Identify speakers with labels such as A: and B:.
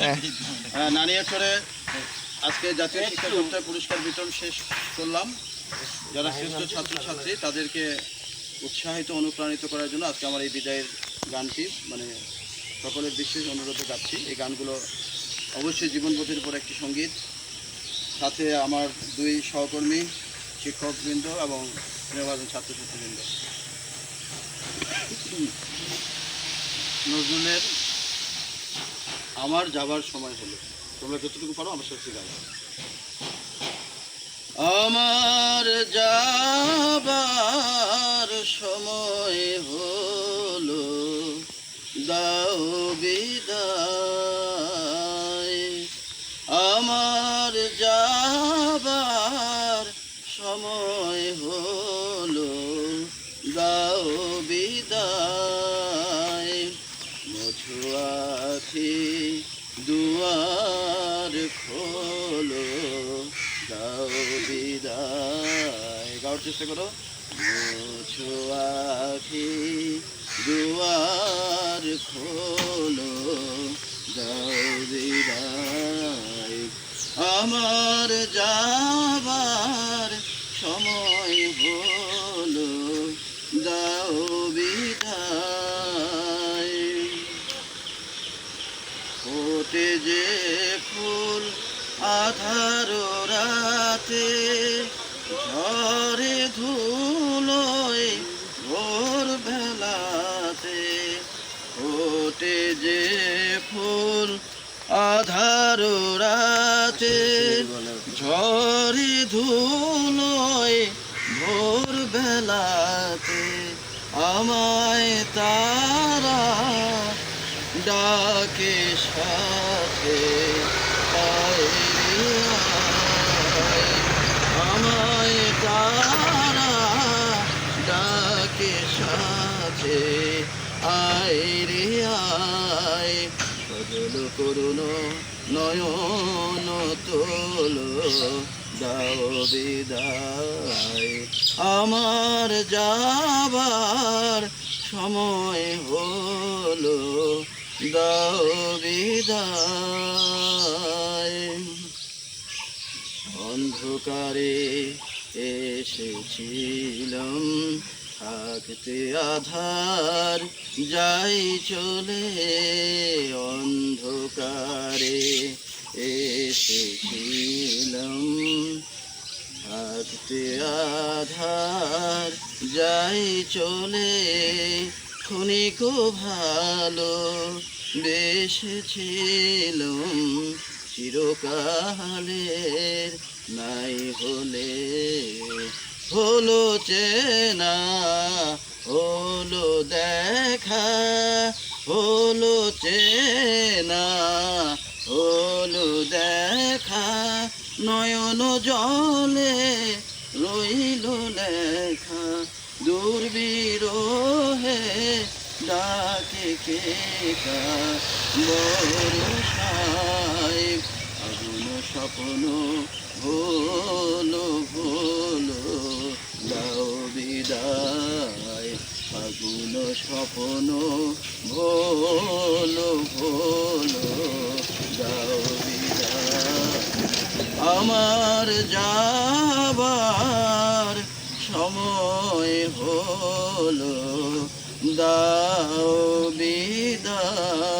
A: হ্যাঁ।
B: আজকে জাতীয় শিক্ষা পুরস্কার বিতরণ শেষ করলাম। যারা শ্রেষ্ঠ ছাত্রছাত্রী, তাদেরকে উৎসাহিত, অনুপ্রাণিত করার জন্য আজকে আমার এই বিদায়ের গানটি মানে সকলের বিশেষ অনুরোধে গাচ্ছি এই গানগুলো অবশ্যই জীবনবোধের উপর একটি সংগীত। সাথে আমার দুই সহকর্মী, শিক্ষকবৃন্দ এবং স্নেহভাজন ছাত্রছাত্রীবৃন্দ। নজরুলের আমার যাবার সময় হলো। তোমরা যতটুকু পারো আমার সাথে গাও আমার যাবার সময় হলো, দাও বিদায়। খোলো দাও বিদায়। গাওয়ার চেষ্টা করো। মছুয়াখি দুয়ার খোলো দাও বিদায়। আমার যাবার আধার রাতে ঝরে ধুলোয় ভোর বেলাতে ফোটে যে ফুল আধার রাতে ঝরে ধুলোয় ভোর বেলাতে আমায় তারা ডাকে সাথে আয় রে আয়। আমায় তারা ডাকে সাথে আয় রে আয়। সজল করুণ নয়ন তোলো। দাও বিদায়। আমার যাবার সময় হলো। দাও বিদায়। অন্ধকারে এসেছিলাম। থাকতে আধার, যাই চলে অন্ধকারে। এসেছিলাম থাকতে আধার, যাই চলে ক্ষণিক ভালো বেসেছিলাম। চিরকালের নাই হলে হলো চেনা, হলো দেখা, হলো চেনা, হলো দেখা, নয়ন জলে রইল লেখা, দুর্বিরহে ডাকে কে কা বরসায় আগুন স্বপ্ন আমার যাবার সময় হলো দাও বিদায়।